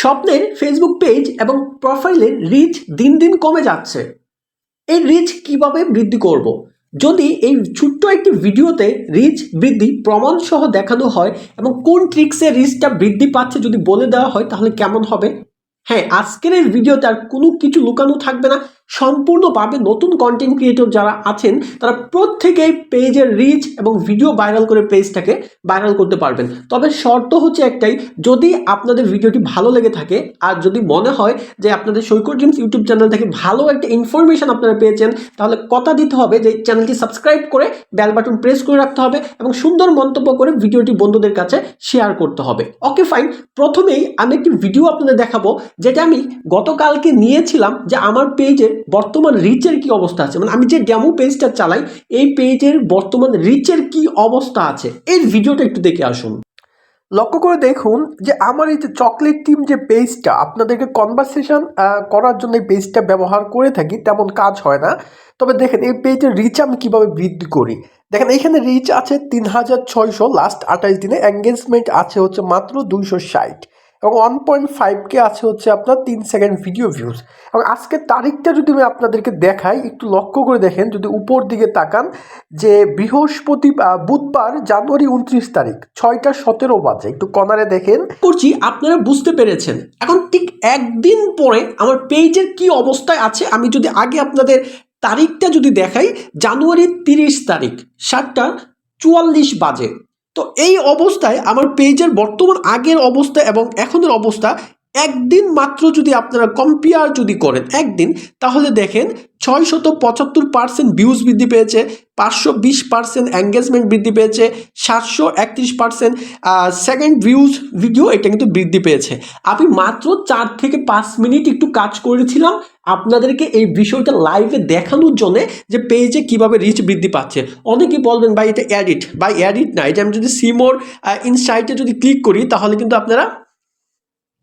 স্বপ্নের Facebook page এবং প্রোফাইলের রিচ দিন দিন কমে যাচ্ছে। এই রিচ কীভাবে বৃদ্ধি করব। যদি এই ছোট্ট একটি ভিডিওতে রিচ বৃদ্ধি প্রমাণ সহ দেখানো হয় এবং কোন ট্রিক্সে রিচটা বৃদ্ধি পাচ্ছে যদি বলে দেওয়া হয়, তাহলে কেমন হবে? হ্যাঁ আজকের এই ভিডিওতে আর কোনো কিছু লুকানো থাকবে না। সম্পূর্ণভাবে নতুন কন্টেন্ট ক্রিয়েটর যারা আছেন, তারা প্রত্যেকেই পেজের রিচ এবং ভিডিও ভাইরাল করে পেজটাকে ভাইরাল করতে পারবেন। তবে শর্ত হচ্ছে একটাই, যদি আপনাদের ভিডিওটি ভালো লেগে থাকে, আর যদি মনে হয় যে আপনাদের সৈকত ড্রিমস ইউটিউব চ্যানেল থেকে ভালো একটা ইনফরমেশন আপনারা পেয়েছেন, তাহলে কথা দিতে হবে যে চ্যানেলটি সাবস্ক্রাইব করে বেল বাটন প্রেস করে রাখতে হবে এবং সুন্দর মন্তব্য করে ভিডিওটি বন্ধুদের কাছে শেয়ার করতে হবে। ওকে ফাইন প্রথমেই আমি একটি ভিডিও আপনাদের দেখাবো, যেটা আমি গতকালকে নিয়েছিলাম যে আমার পেজের বর্তমান রিচের কি অবস্থা আছে? মানে আমি যে ডেমো পেজটা চালাই, এই পেজের বর্তমান রিচের কি অবস্থা আছে? এই ভিডিওটা একটু দেখে আসুন। লক্ষ্য করে দেখুন যে আমার এই যে চকলেট টিম যে পেজটা, আপনাদেরকে কনভারসেশন করার জন্য এই পেজটা ব্যবহার করে থাকি, তেমন কাজ হয় না। তবে দেখেন, এই পেজের রিচ আমি কীভাবে বৃদ্ধি করি? দেখেন, এখানে রিচ আছে তিন হাজার ছয়শো লাস্ট আঠাশ দিনে এঙ্গেজমেন্ট আছে হচ্ছে মাত্র দুইশো ষাট। এবং ওয়ান পয়েন্ট ফাইভকে আছে হচ্ছে আপনার তিন সেকেন্ড ভিডিও ভিউজ এবং আজকের তারিখটা যদি আমি আপনাদেরকে দেখাই, একটু লক্ষ্য করে দেখেন, যদি উপর দিকে তাকান, যে বৃহস্পতি বুধবার জানুয়ারি উনত্রিশ তারিখ, ছয়টা সতেরো বাজে। একটু কনারে দেখেন। করছি, আপনারা বুঝতে পেরেছেন। এখন ঠিক একদিন পরে আমার পেজের কি অবস্থায় আছে, আমি যদি আগে আপনাদের তারিখটা যদি দেখাই জানুয়ারির তিরিশ তারিখ, সাতটা চুয়াল্লিশ বাজে। তো এই অবস্থায় আমার পেজের বর্তমান আগের অবস্থা এবং এখনের অবস্থা একদিন মাত্র যদি আপনারা কম্পেয়ার যদি করেন, একদিন, তাহলে দেখেন ছয় শত পঁচাত্তর পার্সেন্ট ভিউজ বৃদ্ধি পেয়েছে, পাঁচশো বিশ পার্সেন্ট এঙ্গেজমেন্ট বৃদ্ধি পেয়েছে, সাতশো একত্রিশ পার্সেন্ট সেকেন্ড ভিউজ ভিডিও এটা কিন্তু বৃদ্ধি পেয়েছে। আমি মাত্র চার থেকে পাঁচ মিনিট একটু কাজ করেছিলাম, আপনাদেরকে এই বিষয়টা লাইভে দেখানোর জন্যে যে পেজে কীভাবে রিচ বৃদ্ধি পাচ্ছে। অনেকেই বলবেন, ভাই, এটা অ্যাডিট বা অ্যাডিট না, এটা আমি যদি সিমোর ইনসাইটে যদি ক্লিক করি, তাহলে কিন্তু আপনারা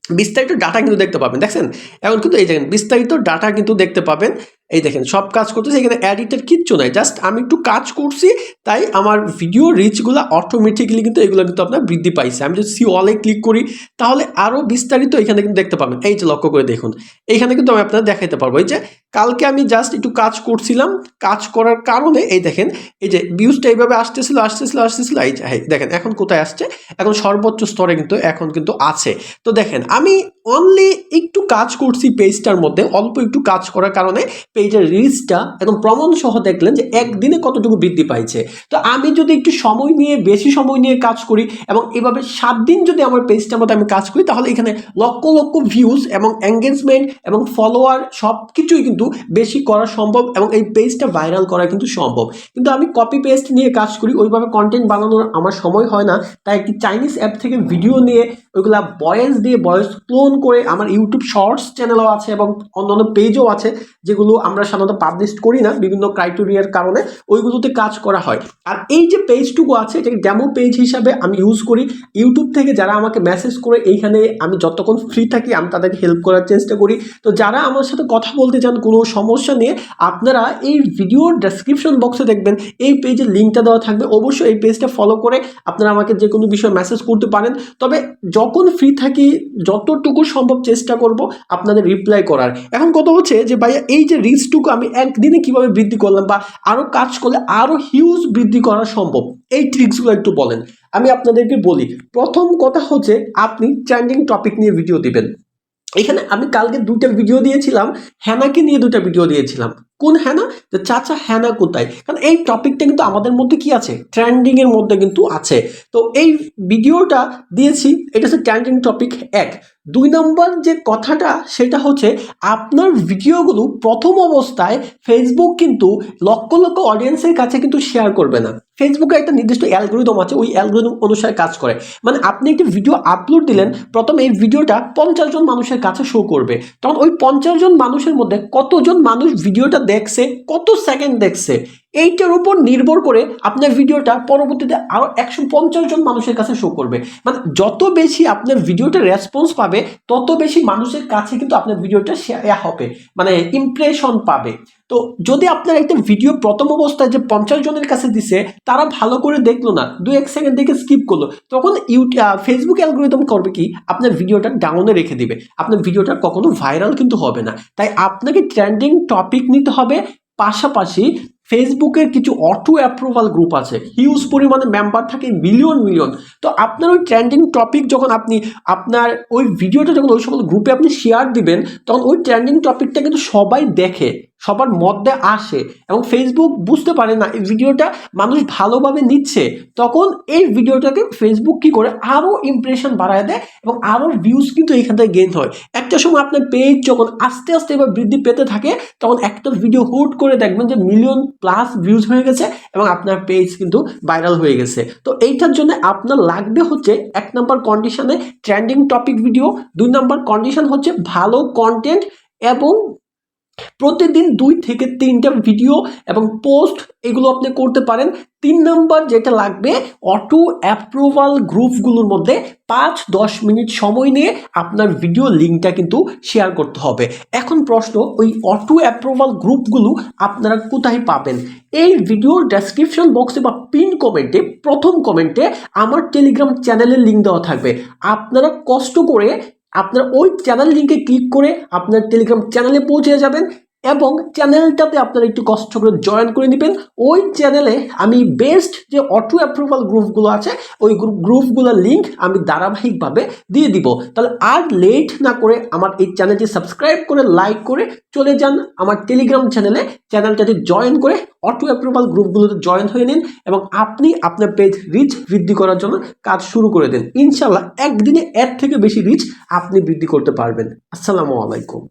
বিস্তারিত ডাটা কিন্তু দেখতে পাবেন। দেখছেন? এখন কিন্তু এই দেখেন, বিস্তারিত ডাটা কিন্তু দেখতে পাবেন। এই দেখেন, সব কাজ করতেছে, এখানে অ্যাডিটের কিচ্ছু নাই। জাস্ট আমি একটু কাজ করছি, তাই আমার ভিডিও রিচগুলো অটোমেটিকলি কিন্তু এগুলো কিন্তু আপনার বৃদ্ধি পাইছে। আমি যদি সি অলে ক্লিক করি, তাহলে আরও বিস্তারিত এখানে কিন্তু দেখতে পাবেন। এই যে লক্ষ্য করে দেখুন এইখানে কিন্তু আমি আপনার দেখাইতে পারব। এই যে কালকে আমি জাস্ট একটু কাজ করছিলাম। কাজ করার কারণে, এই দেখেন, এই যে ভিউজটা এইভাবে আসতেছিল আসতেছিল আসতেছিল, এই দেখেন, এখন কোথায় আসছে? এখন সর্বোচ্চ স্তরে কিন্তু, এখন কিন্তু আছে। তো দেখেন, আমি অনলি একটু কাজ করছি পেজটার মধ্যে, অল্প একটু কাজ করার কারণে পেজের রিচটা একদম প্রমাণ সহ দেখলেন যে একদিনে কতটুকু বৃদ্ধি পাইছে। তো আমি যদি একটু সময় নিয়ে, বেশি সময় নিয়ে কাজ করি এবং এভাবে সাত দিন যদি আমার পেজটার মধ্যে আমি কাজ করি, তাহলে এখানে লক্ষ লক্ষ ভিউজ এবং এঙ্গেজমেন্ট এবং ফলোয়ার সব কিছুই কিন্তু বেশি করা সম্ভব এবং এই পেজটা ভাইরাল করা কিন্তু সম্ভব। কিন্তু আমি কপি পেস্ট নিয়ে কাজ করি, ওইভাবে কন্টেন্ট বানানোর আমার সময় হয় না। তাই একটি চাইনিজ অ্যাপ থেকে ভিডিও নিয়ে ওইগুলা ভয়েস দিয়ে ভয়েস ক্লোন করে আমার ইউটিউব শর্টস চ্যানেলও আছে এবং অন্যান্য পেজও আছে, যেগুলো আমরা সাধারণত পাবলিশ করি না বিভিন্ন ক্রাইটেরিয়ার কারণে, ওইগুলোতে কাজ করা হয়। আর এই যে পেজটুকু আছে, এটাকে ডেমো পেজ হিসাবে আমি ইউজ করি। ইউটিউব থেকে যারা আমাকে মেসেজ করে, এইখানে আমি যতক্ষণ ফ্রি থাকি, আমি তাদেরকে হেল্প করার চেষ্টা করি। তো যারা আমার সাথে কথা বলতে চান কোনো সমস্যা নিয়ে আপনারা এই ভিডিওর ডেসক্রিপশন বক্সে দেখবেন, এই পেজের লিঙ্কটা দেওয়া থাকবে। অবশ্যই এই পেজটা ফলো করে আপনারা আমাকে যে কোনো বিষয়ে মেসেজ করতে পারেন। তবে যখন ফ্রি থাকি, যতটুকু সম্ভব চেষ্টা করব আপনাদের রিপ্লাই করার। এখন কথা হচ্ছে যে ভাইয়া, এই যে রিচটুকু আমি একদিনে কীভাবে বৃদ্ধি করলাম বা আরও কাজ করলে আরও হিউজ বৃদ্ধি করা সম্ভব, এই ট্রিক্সগুলো একটু বলেন। আমি আপনাদেরকে বলি, প্রথম কথা হচ্ছে, আপনি ট্রেন্ডিং টপিক নিয়ে ভিডিও দিবেন। এখানে আমি কালকে দুটো ভিডিও দিয়েছিলাম হ্যানাকে নিয়ে দুটো ভিডিও দিয়েছিলাম। কোন হ্যানা যে চাচা হ্যানা কোথায়? কারণ এই টপিকটা কিন্তু আমাদের মধ্যে কি আছে? ট্রেন্ডিং এর মধ্যে কিন্তু আছে। তো এই ভিডিওটা দিয়েছি, এটা হচ্ছে ট্রেন্ডিং টপিক এক। দুই নম্বর যে কথাটা, সেটা হচ্ছে আপনার ভিডিওগুলো প্রথম অবস্থায় ফেসবুক কিন্তু লক্ষ লক্ষ অডিয়েন্সের কাছে কিন্তু শেয়ার করবে না। ফেসবুকে একটা নির্দিষ্ট অ্যালগোরিদম আছে, ওই অ্যালগোরিদম অনুসারে কাজ করে। মানে আপনি একটি ভিডিও আপলোড দিলেন, প্রথম এই ভিডিওটা পঞ্চাশ জন মানুষের কাছে শো করবে। তখন ওই পঞ্চাশ জন মানুষের মধ্যে কতজন মানুষ ভিডিওটা দেখছে, কত সেকেন্ড দেখছে, এইটার উপর নির্ভর করে আপনার ভিডিওটা পরবর্তীতে আরও একশো পঞ্চাশ জন মানুষের কাছে শো করবে। মানে যত বেশি আপনার ভিডিওটা রেসপন্স পাবে, তত বেশি মানুষের কাছে কিন্তু আপনার ভিডিওটা শেয়ার হবে। মানে ইমপ্রেশন পাবে। তো যদি আপনার একটা ভিডিও প্রথম অবস্থায় যে পঞ্চাশ জনের কাছে দিছে, তারা ভালো করে দেখল না দু এক সেকেন্ড দেখে স্কিপ করল, তখন ইউটিউব ফেসবুক অ্যালগোরিদম করবে কি? আপনার ভিডিওটা ডাউনে রেখে দিবে। আপনার ভিডিওটা কখনো ভাইরাল কিন্তু হবে না। তাই আপনাকে ট্রেন্ডিং টপিক নিতে হবে। পাশাপাশি ফেসবুকের কিছু অটো অ্যাপ্রুভাল গ্রুপ আছে। হিউজ পরিমাণে মেম্বার থাকে মিলিয়ন মিলিয়ন তো আপনার ওই ট্রেন্ডিং টপিক যখন আপনি, আপনার ওই ভিডিওটা যখন ওই সকল গ্রুপে আপনি শেয়ার দিবেন, তখন ওই ট্রেন্ডিং টপিকটা কিন্তু সবাই দেখে। সবার মধ্যে আসে এবং ফেসবুক বুঝতে পারে না এই ভিডিওটা মানুষ ভালোভাবে নিচ্ছে, তখন এই ভিডিওটাকে ফেসবুক কি করে? আরও ইমপ্রেশন বাড়ায় দেয় এবং আরও ভিউজ কিন্তু এখান থেকে গেইন হয়। একটা সময় আপনার পেজ যখন আস্তে আস্তে এবার বৃদ্ধি পেতে থাকে, তখন একটা ভিডিও হুট করে দেখবেন যে মিলিয়ন প্লাস ভিউজ হয়ে গেছে এবং আপনার পেজ কিন্তু ভাইরাল হয়ে গেছে। তো এইটার জন্য আপনার লাগবে হচ্ছে এক নম্বর কন্ডিশনে ট্রেন্ডিং টপিক ভিডিও দুই নম্বর কন্ডিশন হচ্ছে ভালো কন্টেন্ট এবং প্রতিদিন দুই থেকে তিনটা ভিডিও এবং পোস্ট এগুলো আপনি করতে পারেন। তিন নাম্বার যেটা লাগবে অটো অ্যাপ্রুভাল গ্রুপগুলোর মধ্যে পাঁচ দশ মিনিট সময় নিয়ে আপনার ভিডিও লিঙ্কটা কিন্তু শেয়ার করতে হবে। এখন প্রশ্ন, ওই অটো অ্যাপ্রুভাল গ্রুপগুলো আপনারা কোথায় পাবেন? এই ভিডিওর ডেসক্রিপশন বক্সে বা পিন কমেন্টে প্রথম কমেন্টে আমার টেলিগ্রাম চ্যানেলের লিঙ্ক দেওয়া থাকবে। আপনারা কষ্ট করে আপনার ওই চ্যানেল লিঙ্কে ক্লিক করে আপনার টেলিগ্রাম চ্যানেলে পৌঁছে যাবেন। এবং চ্যানেলটাতে আপনারা একটু কষ্ট করে জয়েন করে নেবেন। ওই চ্যানেলে আমি বেস্ট যে অটো অ্যাপ্রুভাল গ্রুপগুলো আছে, ওই গ্রুপ গ্রুপগুলোর লিঙ্ক আমি ধারাবাহিকভাবে দিয়ে দিব। তাহলে আর লেট না করে আমার এই চ্যানেলটি সাবস্ক্রাইব করে লাইক করে চলে যান আমার টেলিগ্রাম চ্যানেলে চ্যানেলটাতে জয়েন করে অটো অ্যাপ্রুভাল গ্রুপগুলোতে জয়েন হয়ে নিন এবং আপনি আপনার পেজ রিচ বৃদ্ধি করার জন্য কাজ শুরু করে দেন। ইনশাল্লাহ একদিনে এর থেকে বেশি রিচ আপনি বৃদ্ধি করতে পারবেন। আসসালামু আলাইকুম।